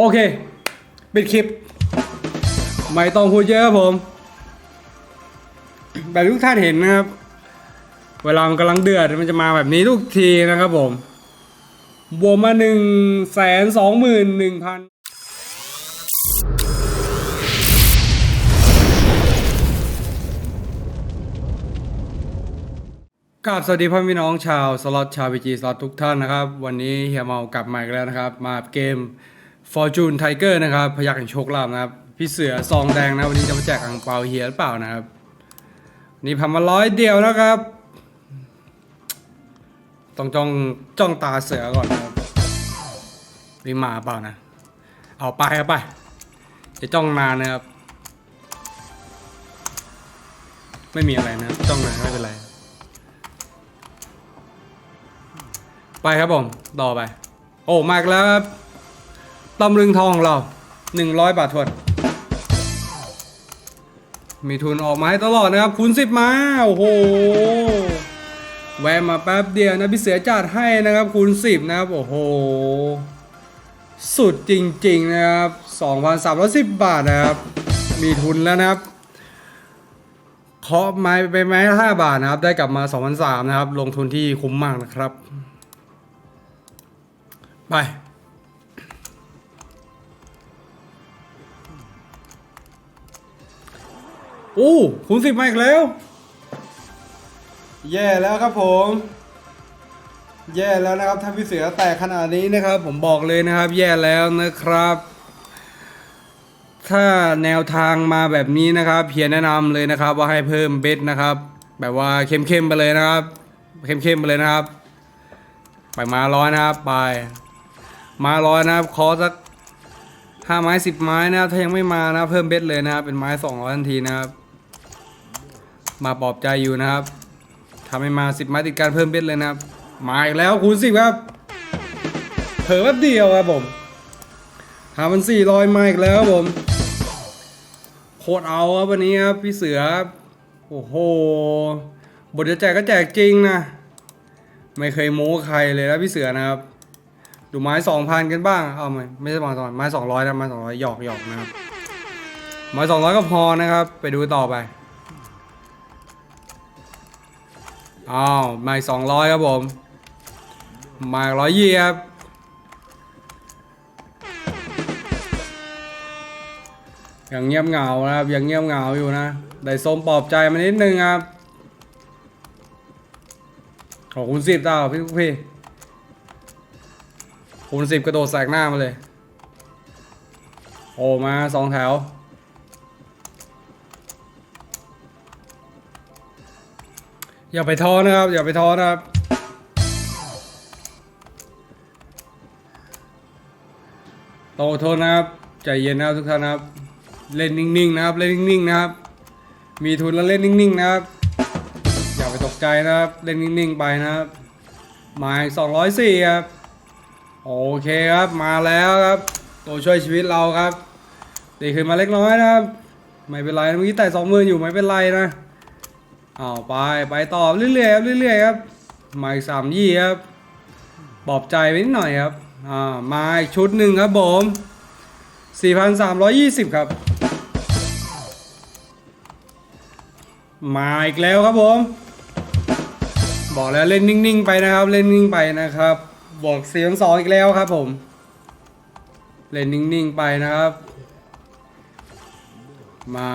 โอเคปิดคลิป ไม่ต้องพูดเยอะครับผม แบบทุกท่านเห็นนะครับ เวลามันกำลังเดือดมันจะมาแบบนี้ทุกทีนะครับผมบวกมาหนึ่งแสนสองหมื่นหนึ่งพันกราบสวัสดีพ่อพี่น้องชาวสล็อตชาวพีจีสล็อตทุกท่านนะครับ วันนี้เฮียเมากลับมาอีกแล้วนะครับ มาเกม Fortune Tiger นะครับ พยักแห่งโชคลาภนะครับ พี่เสือซองแดงนะ วันนี้จะมาแจกอ่างเปาเฮียหรือเปล่านะครับ นี่พันมาร้อยเดียวนะครับ ต้องจ้องจ้องตาเสือก่อนนะครับมีมาเปล่านะ เอาไปเอาไป จะจ้องนานนะครับ ไม่มีอะไรนะจ้องนานไม่เป็นไร ไปครับผม ต่อไป โอ้ มาอีกแล้วครับ ตำลึงทองเราหนึ่งร้อยบาททวนมีทุนออกมาให้ตลอดนะครับคูณสิบมา โอ้โห แวะมาแป๊บเดียวนะพี่เสือจัดให้นะครับคูณสิบนะครับ โอ้โห สุดจริง ๆ นะครับ2,310บาทนะครับ มีทุนแล้วนะครับเคาะไม้ไปไม้ห้าบาทนะครับ ได้กลับมา2,003นะครับ ลงทุนที่คุ้มมากนะครับ ไป อ้คูณสิบมาอีกแล้ว แย่แล้วครับผม แย่แล้วนะครับถ้าพี่เสือแตกขนาดนี้นะครับ ผมบอกเลยนะครับ แย่แล้วนะครับ ถ้าแนวทางมาแบบนี้นะครับเพียรแนะนำเลยนะครับ ว่าให้เพิ่มเบ็ดนะครับ แบบว่าเข้มๆไปเลยนะครับ เข้มๆไปเลยนะครับ ไปมาร้อยนะครับไป มาร้อยนะครับขอสักห้าไม้สิบไม้นะครับถ้ายังไม่มานะเพิ่มเบ็ดเลยนะครับเป็นไม้สองร้อยทันทีนะครับ มาปลอบใจอยู่นะครับทำให้มาสิบไม้ติดการเพิ่มเบ็ดเลยนะครับ มาอีกแล้วคูณสิบครับ เผลอแป๊บเดียวครับผมหามันสี่ร้อยมาอีกแล้วครับผม โคตรเอาครับวันนี้ครับพี่เสือครับโอ้โห บทจะแจกก็แจกจริงนะ ไม่เคยโม้ใครเลยนะพี่เสือนะครับ ดูไม้สองพันกันบ้าง เอาไม่ไม่ใช่ไม้สองไม้สองร้อยนะไม้สองร้อยหยอกหยอกนะครับ ไม้สองร้อยก็พอนะครับ ไปดูต่อไป อ้าวไม้สองร้อยครับผมม้ร้อยยี่ครับยังเงียบเหงานะครับยังเงียบเหงาอยู่นะ ได้ส้มปลอบใจมานิดนึงครับ ขอบคุณสิบดาพี่พี่คูณสิบกระโดดแสกหน้ามาเลย โอ้มาสองแถว อย่าไปท้อนะครับ อย่าไปท้อนะครับ โตทษนะครับ ใจเย็นนะครับทุกท่านนะครับ เล่นนิ่งๆนะครับ เล่นนิ่งๆนะครับ มีทุนแล้วเล่นนิ่งๆนะครับ อย่าไปตกใจนะครับ เล่นนิ่งๆไปนะครับ หมาย204ครับ โอเคครับ มาแล้วครับ ตัวช่วยชีวิตเราครับดีขึ้นมาเล็กน้อยนะครับ ไม่เป็นไรเมื่อกี้แต่สองหมื่นอยู่ไม่เป็นไรนะ เอาไปไปต่อเรื่อยๆครับเรื่อยๆครับมาอีกสามยี่ครับปลอบใจไปนิดหน่อยครับอ่ามาอีกชุดหนึ่งครับผม4,320 ครับ มาอีกแล้วครับผม บอกแล้วเล่นนิ่งๆไปนะครับ เล่นนิ่งไปนะครับ บอกเสียงสองอีกแล้วครับผม เล่นนิ่งๆไปนะครับ มา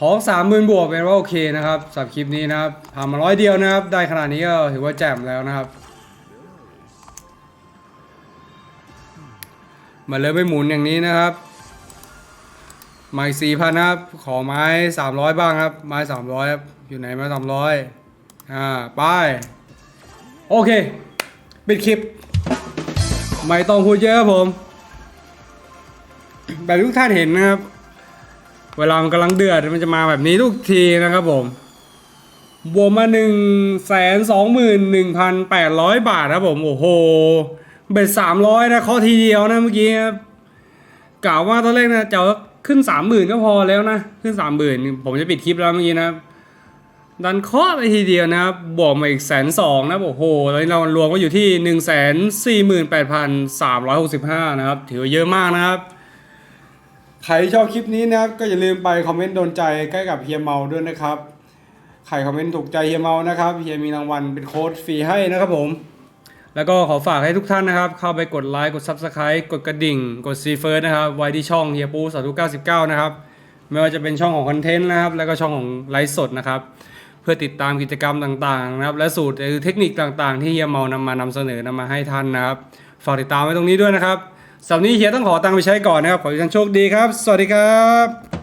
ขอสามหมื่นบวกเป็นว่าโอเคนะครับสับคลิปนี้นะครับทำมาร้อยเดียวนะครับ ได้ขนาดนี้ก็ถือว่าแจ่มแล้วนะครับมาเลยไปหมุนอย่างนี้นะครับไม้สี่พันครับ ขอไม้สามร้อยบ้างครับ ไม้สามร้อยครับ อยู่ไหนไม้สามร้อยอ่าไป โอเคปิดคลิป ไม่ต้องพูดเยอะครับผม แบบทุกท่านเห็นนะครับ เวลามันกำลังเดือดมันจะมาแบบนี้ทุกทีนะครับผมบวกมาหนึ่งแสนสองหมื่นหนึ่งพันแปดร้อยบาทครับผม โอ้โห เบ็ดสามร้อยนะข้อทีเดียวนะเมื่อกี้ครับกล่าวว่าตอนแรกนะจะขึ้นสามหมื่นก็พอแล้วนะ ขึ้นสามหมื่นผมจะปิดคลิปแล้วเมื่อกี้นะดันเคาะไปทีเดียวนะครับบวกมาอีกแสนสองนะโอ้โหตอนนี้เรารวมก็อยู่ที่หนึ่งแสนสี่หมื่นแปดพันสามร้อยหกสิบห้านะครับ ถือว่าเยอะมากนะครับ ใครชอบคลิปนี้นะครับก็อย่าลืมไปคอมเมนต์โดนใจใกล้กับเฮียเมาด้วยนะครับใครคอมเมนต์ถูกใจเฮียเมานะครับเฮียมีรางวัลเป็นโค้ดฟรีให้นะครับผม แล้วก็ขอฝากให้ทุกท่านนะครับ เข้าไปกดไลค์กด Subscribe กดกระดิ่ง กดซีเฟิร์สนะครับไว้ที่ช่องเฮียปูสาธุ99 นะครับ ไม่ว่าจะเป็นช่องของคอนเทนต์นะครับ แล้วก็ช่องของไลฟ์สดนะครับ เพื่อติดตามกิจกรรมต่างๆนะครับ และสูตรหรือเทคนิคต่างๆ ที่เฮียเมานำมานำเสนอนำมาให้ท่านนะครับ ฝากติดตามไว้ตรงนี้ด้วยนะครับ สำหรับนี้เฮียต้องขอตังค์ไปใช้ก่อนนะครับ ขอให้ท่านโชคดีครับ สวัสดีครับ